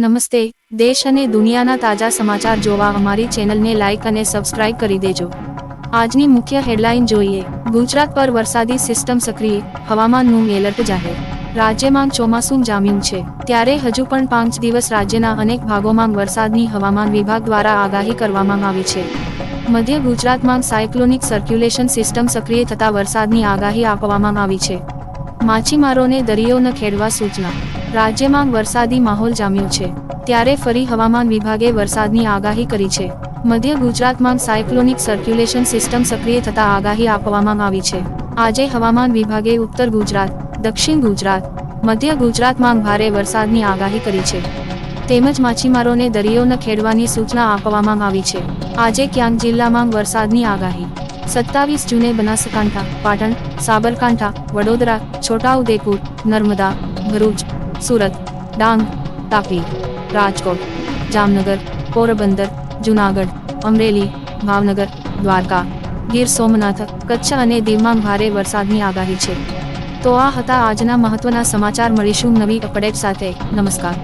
નમસ્તે, દેશ અને દુનિયાના તાજા સમાચાર જોવા અમારી ચેનલને લાઇક અને સબસ્ક્રાઇબ કરી દેજો. આજની મુખ્ય હેડલાઇન જોઈએ. ગુજરાત પર વરસાદી સિસ્ટમ સક્રિય હવામાનનું એલર્ટ જાહેર. રાજ્યમાં ચોમાસું જામ્યું છે. ત્યારે હજુ પણ પાંચ દિવસ રાજ્યના અનેક ભાગોમાં વરસાદની હવામાન વિભાગ દ્વારા આગાહી કરવામાં આવી છે. મધ્ય ગુજરાતમાં સાયક્લોનિક સર્ક્યુલેશન સિસ્ટમ સક્રિય થતા વરસાદની આગાહી આપવામાં આવી છે. માછીમારોને દરિયો ન ખેડવા સૂચના. રાજ્યમાં વરસાદી માહોલ જામ્યો છે. ત્યારે ફરી હવામાન વિભાગે વરસાદની આગાહી કરી છે. મધ્ય ગુજરાતમાં સાયક્લોનિક સર્ક્યુલેશન સિસ્ટમ સક્રિય થતા આગાહી આપવામાં આવી છે. આજે હવામાન વિભાગે ઉત્તર ગુજરાત, દક્ષિણ ગુજરાત, મધ્ય ગુજરાતમાં ભારે વરસાદની આગાહી કરી છે. તેમજ માછીમારોને દરિયો ન ખેડવાની સૂચના આપવામાં આવી છે. આજે ક્યાંક જિલ્લામાં વરસાદની આગાહી. સત્તાવીસ જૂને બનાસકાંઠા, પાટણ, સાબરકાંઠા, વડોદરા, છોટાઉદેપુર, નર્મદા, ભરૂચ સુરત, ડાંગ, તાપી, રાજકોટ, જામનગર, પોરબંદર, જુનાગઢ, અમરેલી, ભાવનગર, દ્વારકા, ગીર સોમનાથ, કચ્છ અને દીવમાં ભારે વરસાદની આગાહી છે. તો આ હતા આજના મહત્વના સમાચાર. મળીશું નવી અપડેટ સાથે. નમસ્કાર.